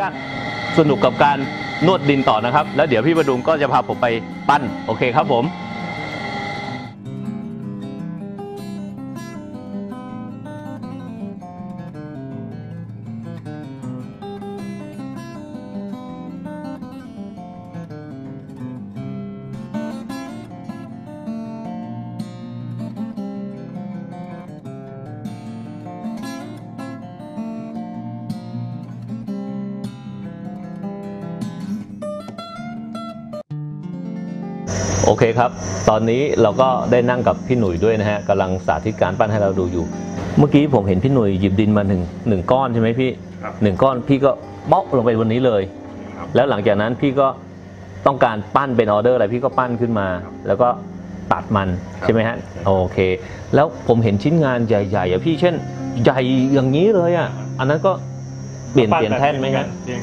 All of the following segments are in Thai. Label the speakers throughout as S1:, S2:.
S1: ยากสนุกกับการนวดดินต่อนะครับ แล้วเดี๋ยวพี่ประดุงก็จะพาผมไปปั้นโอเคครับผม โอเคครับ ตอนนี้เราก็ได้นั่งกับพี่หนุ่ยด้วยนะฮะกำลังสาธิตการปั้นให้เราดูอยู่ เมื่อกี้ผมเห็นพี่หนุ่ยหยิบดินมาหนึ่งหนึ่งก้อนใช่ไหมพี่
S2: ครับ
S1: หนึ่งก้อนพี่ก็เบาะลงไปบนนี้เลย
S2: ครับ
S1: แล้วหลังจากนั้นพี่ก็ต้องการปั้นเป็นออเดอร์อะไรพี่ก็ปั้นขึ้นมา
S2: ครับ
S1: แล้วก็ตัดมัน
S2: ครับ
S1: ใช่ไหมฮะ
S2: ใช่
S1: โอเค แล้วผมเห็นชิ้นงานใหญ่ๆอะพี่เช่น ใหญ่อย่างนี้เลยอะ อันนั้นก็เปลี่ยนเปลี่ยนแท่นไหมฮะ
S2: เปลี่ยน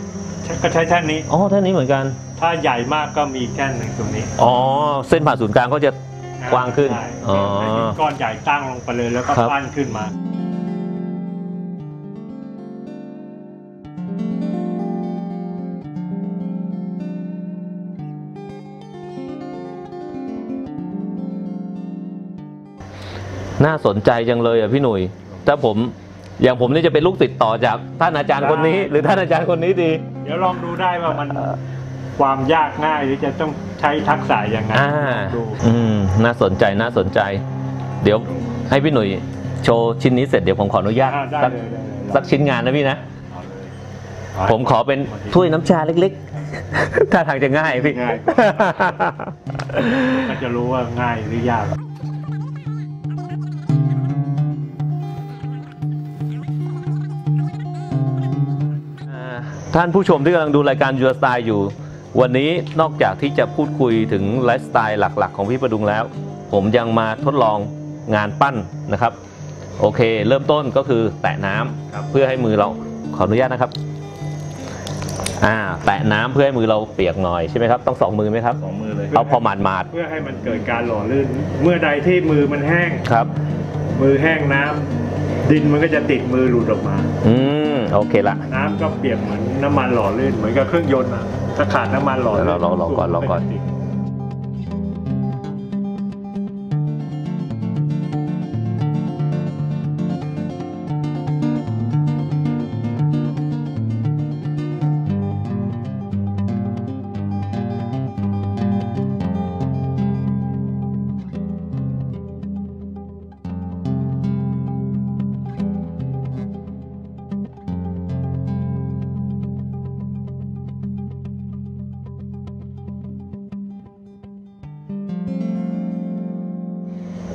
S2: ก็ใช้แท่นนี้
S1: อ๋อแท่นนี้เหมือนกัน
S2: ถ้าใหญ่มากก็มีแท่นหนึ่งตรงนี้
S1: อ๋อ เส้นผ่าศูนย์กลางก็จะกว้างขึ้น
S2: ใช่
S1: อ๋อ
S2: แต่หินก้อนใหญ่ตั้งลงไปเลยแล้วก็
S1: ครับ
S2: ปั้นขึ้นมา
S1: น่าสนใจจังเลยอะพี่หนุ่ย ถ้าผมอย่างผมนี่จะเป็นลูกติดต่อจากท่านอาจารย์คนนี้
S2: ได้
S1: หรือท่านอาจารย์คนนี้ดี
S2: เดี๋ยวลองดูได้ว่ามัน ความยากง่ายหรือจะต้องใช้ทักษะยังไง
S1: อ่า
S2: ดู
S1: อืมน่าสนใจน่าสนใจ เดี๋ยวให้พี่หนุ่ยโชว์ชิ้นนี้เสร็จเดี๋ยวผมขออนุญาต
S2: อ่าได้
S1: สัก
S2: เลยได้เลย
S1: สักชิ้นงานนะพี่นะ
S2: เอาเลย
S1: ผมขอเป็นถ้วยน้ำชาเล็กๆถ้าทางจะง่ายพี่
S2: ง่าย ก็จะรู้ว่าง่ายหรือยาก
S1: อ่าท่านผู้ชมที่กำลังดูรายการยูสไตล์อยู่ วันนี้นอกจากที่จะพูดคุยถึงไลฟ์สไตล์หลักๆ ของพี่ประดุงแล้ว ผมยังมาทดลองงานปั้นนะครับ โอเค เริ่มต้นก็คือแตะน้ำ
S2: ครับ
S1: เพื่อให้มือเราขออนุญาตนะครับอ่าแตะน้ำเพื่อให้มือเราเปียกหน่อยใช่ไหมครับต้องสองมือไหมครับ
S2: สองมือเลย
S1: เอาพอหมาดมาด
S2: เพื่อให้มันเกิดการหล่อลื่น เมื่อใดที่มือมันแห้ง
S1: ๆครับ
S2: มือแห้งน้ำดินมันก็จะติดมือหลุดออกมา
S1: อืมโอเคละ
S2: น้ำก็เปรียบเหมือนน้ำมันหล่อลื่นเหมือนกับเครื่องยนต์อะ ถ้าขาดน้ำมันหล่อ
S1: เดี๋ยวเราลอก่อนลอก่อน
S2: ติ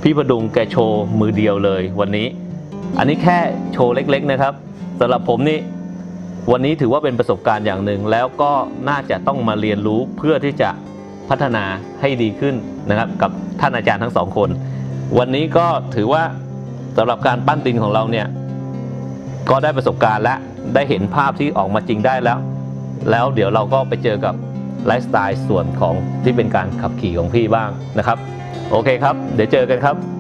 S1: พี่ประดุงแกโชว์มือเดียวเลยวันนี้ อันนี้แค่โชว์เล็กๆนะครับสำหรับผมนี่วันนี้ถือว่าเป็นประสบการณ์อย่างหนึ่ง แล้วก็น่าจะต้องมาเรียนรู้เพื่อที่จะพัฒนาให้ดีขึ้นนะครับ กับท่านอาจารย์ทั้งสองคน วันนี้ก็ถือว่าสำหรับการปั้นดินของเราเนี่ยก็ได้ประสบการณ์และได้เห็นภาพที่ออกมาจริงได้แล้ว แล้วเดี๋ยวเราก็ไปเจอกับไลฟ์สไตล์ส่วนของที่เป็นการขับขี่ของพี่บ้างนะครับ โอเคครับ เดี๋ยวเจอกันครับ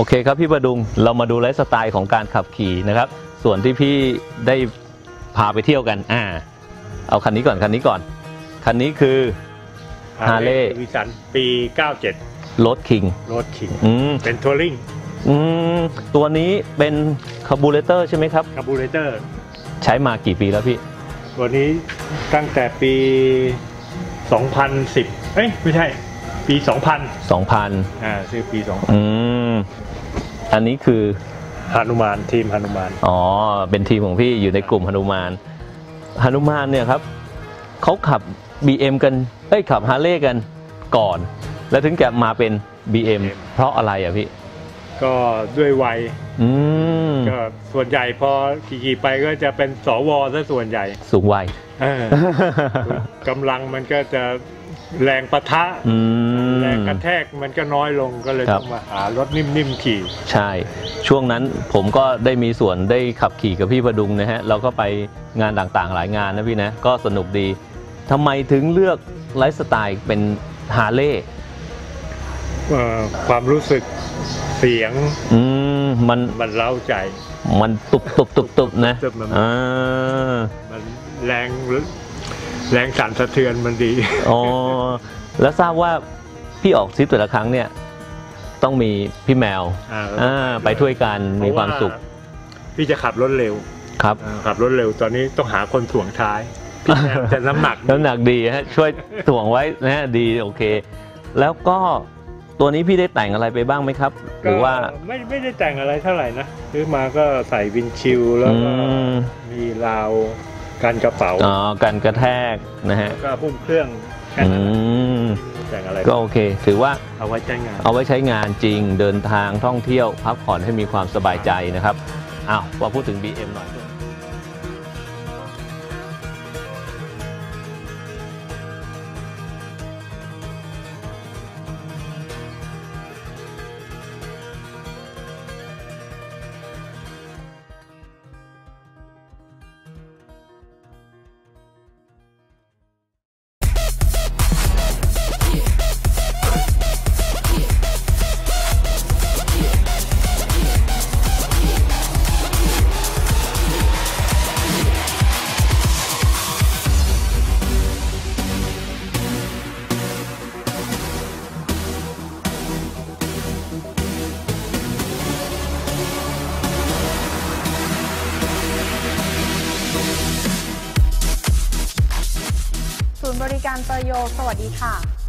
S1: โอเคครับพี่ประดุงเรามาดูไลฟ์สไตล์ของการขับขี่นะครับ ส่วนที่พี่ได้พาไปเที่ยวกันอ่าเอาคันนี้ก่อนคันนี้ก่อน คันนี้คือ Harley
S2: วิสันปี 97
S1: รถคิง
S2: รถขิง
S1: อืม
S2: เป็นทัวริง
S1: อืมตัวนี้เป็นคาร์บูเรเตอร์ใช่ไหมครับ
S2: คาร์บูเรเตอร์
S1: ใช้มากี่ปีแล้วพี่
S2: ตัวนี้ตั้งแต่ปี 2010 เอ้ยไม่ใช่ ปี 2000
S1: 2000
S2: อ่าซื้อปี
S1: อืม อันนี้คือ
S2: 2000ฮานุมานทีมฮานุมาน
S1: อ๋อ เป็นทีมของพี่อยู่ในกลุ่มหนุมานหนุมานเนี่ยครับเขาขับ BM กันเอ้ยขับฮาร์เลย์กันก่อน แล้วถึงแกมาเป็น BM เพราะอะไรอะพี่
S2: ก็ด้วยวัย
S1: อืม
S2: ก็ส่วนใหญ่พอขี่ๆไปก็จะเป็นสวซะส่วนใหญ่
S1: สูงวัย
S2: เออกำลังมันก็จะแรงปะทะ
S1: อืม
S2: แรงกระแทกมันก็น้อยลงก็เลย
S1: ครับ
S2: ต้องมาหารถนิ่มๆขี่
S1: ใช่ ช่วงนั้นผมก็ได้มีส่วนได้ขับขี่กับพี่ประดุงนะฮะเราก็ไปงานต่างๆหลายงานนะพี่นะก็สนุกดีทำไมถึงเลือกไลฟ์สไตล์เป็นฮาร์เลย์
S2: เอ่อความรู้สึกเสียง
S1: อืมมัน
S2: มันเล้าใจ
S1: มันตุบตุบตุบตุบนะ
S2: ตุบมัน
S1: อ่า
S2: มันแรงแรงสั่นสะเทือนมันดี
S1: อ๋อ แล้วทราบว่า พี่ออกทริปแต่ละครั้งเนี่ยต้องมีพี่แมว
S2: อ่า
S1: อ่าไปช่วยกันมีความสุข
S2: เพระพี่จะขับรถเร็ว
S1: ครับ
S2: อ่าขับรถเร็วตอนนี้ต้องหาคนถ่วงท้ายพี่แอมจะน้ำหนัก
S1: น้ำหนักดีฮะช่วยถ่วงไว้นะฮะดีโอเค แล้วก็ตัวนี้พี่ได้แต่งอะไรไปบ้างไหมครับ หรือว่า
S2: ก็ไม่ไม่ได้แต่งอะไรเท่าไหร่นะซื้อมาก็ใส่วินชิลแล้วก็
S1: อืม
S2: มีราวกันกระเป๋า
S1: อ๋อการกระแทกนะฮะ
S2: แล้วก็พุ่มเครื่องแค่
S1: อื
S2: นั้น
S1: ม
S2: แต่งอะไร
S1: ก็โอเค ถือว่า
S2: เอาไว้ใช้งาน
S1: เอาไว้ใช้งานจริงเดินทางท่องเที่ยวพักผ่อนให้มีความสบายใจนะครับอ้าวมาพูดถึง BM หน่อย
S3: บริการเตโย สวัสดีค่ะ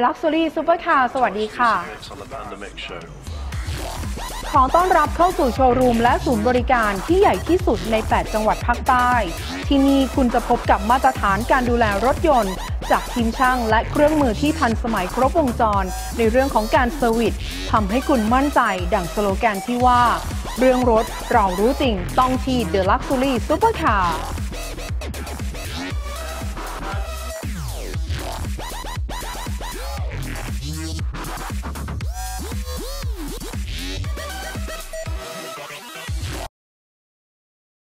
S3: The Luxury Supercar สวัสดีค่ะ ขอต้อนรับเข้าสู่โชว์รูมและศูนย์บริการที่ใหญ่ที่สุดใน 8 จังหวัดภาคใต้ ที่นี่คุณจะพบกับมาตรฐานการดูแลรถยนต์ จากทีมช่างและเครื่องมือที่ทันสมัยครบวงจร ในเรื่องของการเซอร์วิสทำให้คุณมั่นใจดั่งสโลแกนที่ว่า เรื่องรถเรารู้จริงต้องที่ The Luxury Supercar